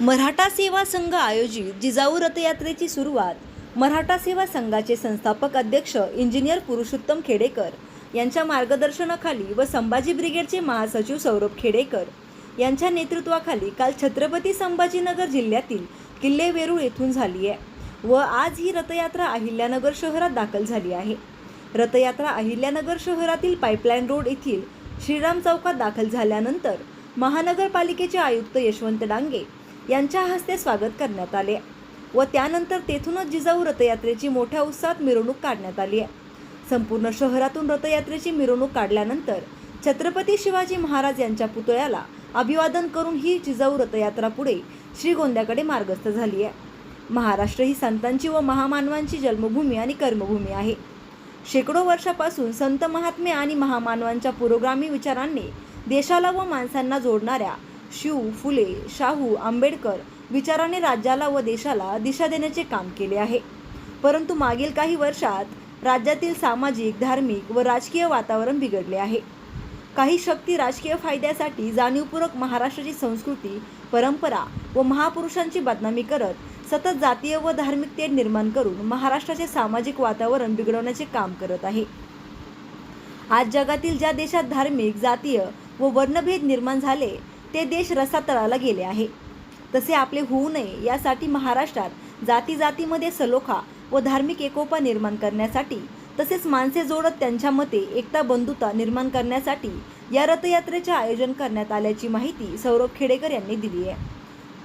मराठा सेवा संघ आयोजित जिजाऊ रथयात्रेची सुरुवात मराठा सेवा संघाचे संस्थापक अध्यक्ष इंजिनियर पुरुषोत्तम खेडेकर यांच्या मार्गदर्शनाखाली व संभाजी ब्रिगेडचे महासचिव सौरभ खेडेकर यांच्या नेतृत्वाखाली काल छत्रपती संभाजीनगर जिल्ह्यातील किल्ले वेरूळ येथून झाली आहे व आज ही रथयात्रा अहिल्यानगर शहरात दाखल झाली आहे. रथयात्रा अहिल्यानगर शहरातील पाईपलाईन रोड येथील श्रीराम चौकात दाखल झाल्यानंतर महानगरपालिकेचे आयुक्त यशवंत डांगे यांच्या हस्ते स्वागत करण्यात आले. व त्यानंतर तेथूनच जिजाऊ रथयात्रेची मोठ्या उत्साहात मिरवणूक काढण्यात आली. आहे संपूर्ण शहरातून रथयात्रेची मिरवणूक काढल्यानंतर छत्रपती शिवाजी महाराज यांच्या पुतळ्याला अभिवादन करून ही जिजाऊ रथयात्रा पुढे श्रीगोंद्याकडे मार्गस्थ झाली आहे. महाराष्ट्र ही संतांची व महामानवांची जन्मभूमी आणि कर्मभूमी आहे. शेकडो वर्षापासून संत महात्मे आणि महामानवांच्या पुरोगामी विचारांनी देशाला व माणसांना जोडणाऱ्या शिव फुले शाहू आंबेडकर विचाराने राज्याला व देशाला दिशा देण्याचे काम केले आहे. परंतु मागील काही वर्षात राज्यातील सामाजिक धार्मिक व राजकीय वातावरण बिघडले आहे. काही शक्ती राजकीय फायद्यासाठी जाणीवपूर्वक महाराष्ट्राची संस्कृती परंपरा व महापुरुषांची बदनामी करत सतत जातीय व धार्मिक तेढ निर्माण करून महाराष्ट्राचे सामाजिक वातावरण बिघडवण्याचे काम करत आहे. आज जगातील ज्या देशात धार्मिक जातीय व वर्णभेद निर्माण झाले ते देश रसातळाला गेले आहे. तसे आपले होऊ नये यासाठी महाराष्ट्रात जाती जातीमध्ये सलोखा व धार्मिक एकोपा निर्माण करण्यासाठी तसेच माणसे जोडत त्यांच्या मते एकता बंधुता निर्माण करण्यासाठी या रथयात्रेचे आयोजन करण्यात आल्याची माहिती सौरभ खेडेकर यांनी दिली आहे.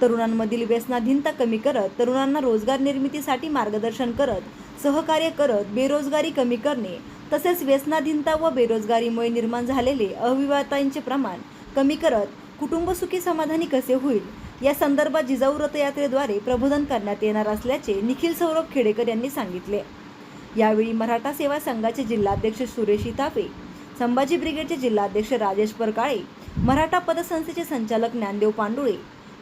तरुणांमधील व्यसनाधीनता कमी करत तरुणांना रोजगार निर्मितीसाठी मार्गदर्शन करत सहकार्य करत बेरोजगारी कमी करणे तसेच व्यसनाधीनता व बेरोजगारीमुळे निर्माण झालेले अविवाहितांचे प्रमाण कमी करत कुटुंब सुखी समाधानी कसे होईल? या संदर्भात जिजाऊ रथयात्रेद्वारे प्रबोधन करण्यात येणार असल्याचे निखिल सौरभ खेडेकर यांनी सांगितले. यावेळी मराठा सेवा संघाचे जिल्हाध्यक्ष सुरेश इतापे संभाजी ब्रिगेडचे जिल्हाध्यक्ष राजेश परकाळे मराठा पतसंस्थेचे संचालक ज्ञानदेव पांडुळे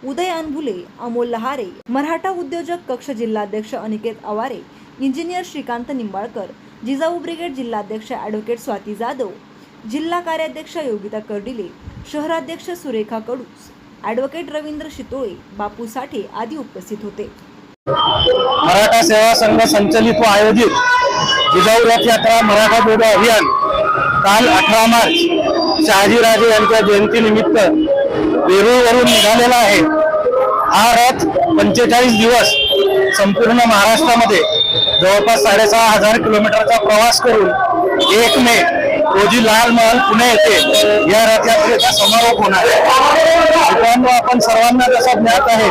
उदय अनभुले अमोल लहारे मराठा उद्योजक कक्ष जिल्हाध्यक्ष अनिकेत आवारे इंजिनियर श्रीकांत निंबाळकर जिजाऊ ब्रिगेड जिल्हाध्यक्ष ॲडव्होकेट स्वाती जाधव जिल्हा कार्याध्यक्ष योगिता कर्डिले शहराध्यक्ष सुरेखा कडूस ॲडव्होकेट रवींद्र शितोळे बापू साठे आदी उपस्थित होते. मराठा सेवा संघ संचलित व आयोजित जिजाऊ रथयात्रा मराठा जोडो अभियान काल अठरा मार्च शहाजीराजे यांच्या जयंतीनिमित्त वेरूळवरून निघालेला आहे. हा रथ पंचेचाळीस दिवस संपूर्ण महाराष्ट्रामध्ये जवळपास साडेसहा हजार किलोमीटरचा प्रवास करून एक मे रोजी लाल महल पुणे येथे या रथयात्रेचा समारोप होणार आहे. मित्रांनो आपण सर्वांना जसं ज्ञात आहे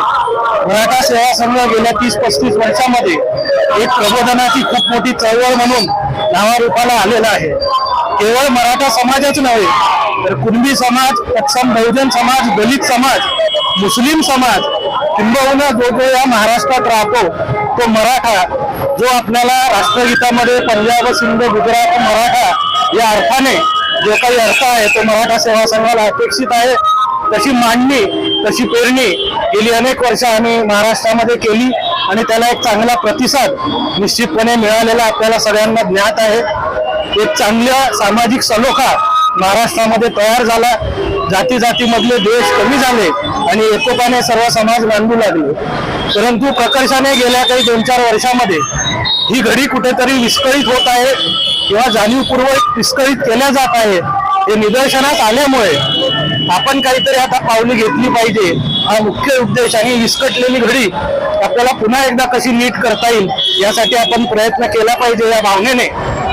मराठा सेवा संघ गेल्या तीस पस्तीस वर्षामध्ये एक प्रबोधनाची खूप मोठी चळवळ म्हणून नावारूपाला आलेला आहे. केवळ मराठा समाजच नव्हे तर कुणबी समाज तत्सम बहुजन समाज दलित समाज मुस्लिम समाज किंबहुना जो जो या महाराष्ट्रात राहतो तो मराठा जो आपल्याला राष्ट्रगीतामध्ये पंजाब सिंध गुजरात मराठा या अर्थाने जो काही अर्थ आहे तो मराठा सेवा संघाला अपेक्षित आहे. तशी मांडणी तशी पेरणी गेली अनेक वर्ष आम्ही महाराष्ट्रामध्ये केली आणि त्याला एक चांगला प्रतिसाद निश्चितपणे मिळालेला आपल्याला सगळ्यांना ज्ञात आहे. एक चांगल्या सामाजिक सलोखा महाराष्ट्रामध्ये तयार झाला. जाती जातीमधले देश कमी झाले आणि एकोपाने सर्व समाज बांधू लागले. परंतु प्रकर्षाने गेल्या काही दोन चार वर्षामध्ये ही घडी कुठेतरी विस्कळीत होत आहे किंवा जाणीवपूर्वक विस्कळीत केल्या जात आहे हे निदर्शनास आल्यामुळे आपण काहीतरी आता पावली घेतली पाहिजे. हा मुख्य उद्देश आणि विस्कटलेली घडी आपल्याला पुन्हा एकदा कशी नीट करता येईल यासाठी आपण प्रयत्न केला पाहिजे या भावनेने.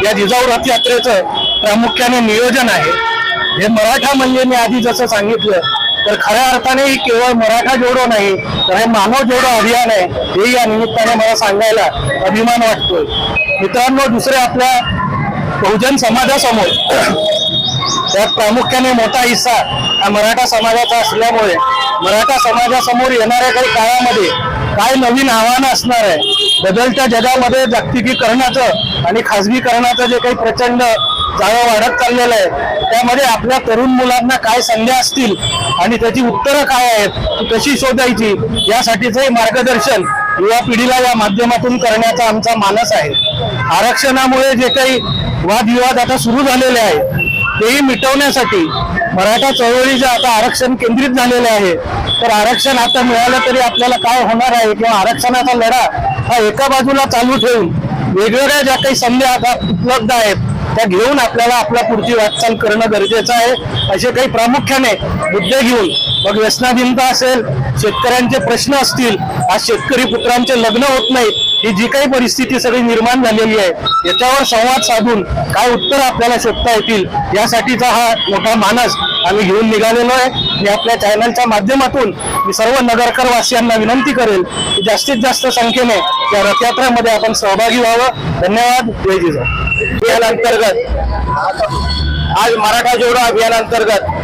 या जिजाऊ रथयात्रेचं प्रामुख्याने नियोजन आहे. हे मराठा म्हणजे मी आधी जसं सांगितलं तर खऱ्या अर्थाने ही केवळ मराठा जोडो नाही तर हे मानव जोडो अभियान आहे हे या निमित्ताने मला सांगायला अभिमान वाटतोय. मित्रांनो दुसरे आपल्या बहुजन समाजासमोर त्यात प्रामुख्याने मोठा हिस्सा हा मराठा समाजाचा असल्यामुळे मराठा समाजासमोर येणाऱ्या काही काळामध्ये काय नवीन आव्हानं असणार आहे? बदलत्या जगामध्ये जागतिकीकरणाचं आणि खाजगीकरणाचं जे काही प्रचंड जाळं वाढत चाललेलं आहे त्यामध्ये आपल्या तरुण मुलांना काय संध्या असतील आणि त्याची उत्तरं काय आहेत ती कशी शोधायची यासाठीचंही मार्गदर्शन युवा पिढीला या माध्यमातून करण्याचा आमचा मानस आहे. आरक्षणामुळे जे काही वादविवाद आता सुरू झालेले आहेत तेही मिटवण्यासाठी मराठा चळवळीचं आता आरक्षण केंद्रित झालेलं आहे. तर आरक्षण आता मिळालं तरी आपल्याला काय होणार आहे? किंवा आरक्षणाचा लढा हा एका बाजूला चालू ठेवून वेगवेगळ्या ज्या काही संधी आता उपलब्ध आहेत त्या घेऊन आपल्याला आपल्या पुढची वाटचाल करणं गरजेचं आहे. असे काही प्रामुख्याने मुद्दे घेऊन मग व्यसनाधीनता असेल शेतकऱ्यांचे प्रश्न असतील आज शेतकरी पुत्रांचे लग्न होत नाहीत ही जी काही परिस्थिती सगळी निर्माण झालेली आहे याच्यावर संवाद साधून काय उत्तर आपल्याला शोधता येतील यासाठीचा हा मोठा मानस आम्ही घेऊन निघालेलो आहे. मी आपल्या चॅनलच्या माध्यमातून मी सर्व नगरकर वासियांना विनंती करेल की जास्तीत जास्त संख्येने या रथयात्रामध्ये आपण सहभागी व्हावं. धन्यवाद. जय जिजाऊ. अंतर्गत आज मराठा जोडो अभियान अंतर्गत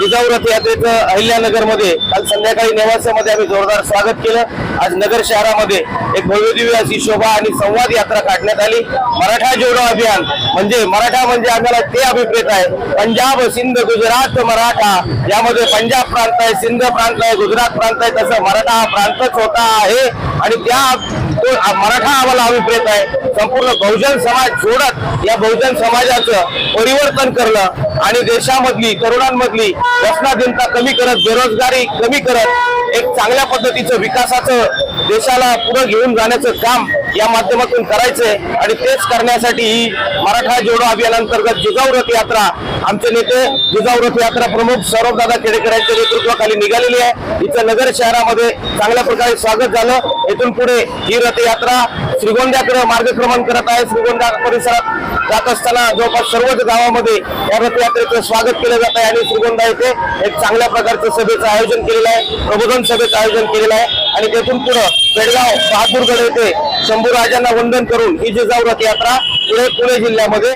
जिजाऊ रथ अहिल्यानगरमध्ये काल संध्याकाळी नेवास्यामध्ये आम्ही जोरदार स्वागत केलं. आज नगर शहरामध्ये एक भव्यदिव्य अशी शोभा आणि संवाद यात्रा काढण्यात आली. मराठा जोडो अभियान म्हणजे मराठा म्हणजे आम्हाला ते अभिप्रेत आहे. पंजाब सिंध गुजरात मराठा यामध्ये पंजाब प्रांत आहे सिंध प्रांत आहे गुजरात प्रांत आहे तसं मराठा हा प्रांतच होता आहे. आणि त्या मराठा आम्हाला अभिप्रेत आहे. संपूर्ण बहुजन समाज जोडत या बहुजन समाजाचं परिवर्तन करणं आणि देशामधली तरुणांमधली व्यसनाधीनता कमी करत बेरोजगारी कमी करत एक चांगल्या पद्धतीचं विकासाचं देशाला पुढे घेऊन जाण्याचं काम या माध्यमातून करायचंय आणि तेच करण्यासाठी ही मराठा जोडो अभियानांतर्गत जिजाऊ रथ यात्रा आमचे नेते जिजाऊ रथ यात्रा प्रमुख सौरभदादा केडेकर यांच्या नेतृत्वाखाली निघालेली आहे. इथं नगर शहरामध्ये चांगल्या प्रकारे स्वागत झालं. येथून पुढे ही रथयात्रा श्रीगोंद्याकडे मार्गक्रमण करत आहे. श्रीगोंदा परिसरात जात असताना जवळपास सर्वच गावामध्ये या रथयात्रेचं स्वागत केलं जात आहे आणि श्रीगोंदा येथे एक चांगल्या प्रकारचं सभेचं आयोजन केलेलं आहे. प्रबोधन सभेचं आयोजन केलेलं आहे. आणि तेथून पुढे बेळगाव बहादूरगड येथे शंभू राजांना वंदन करून ही जिजाऊ रथयात्रा पुढे पुणे जिल्ह्यामध्ये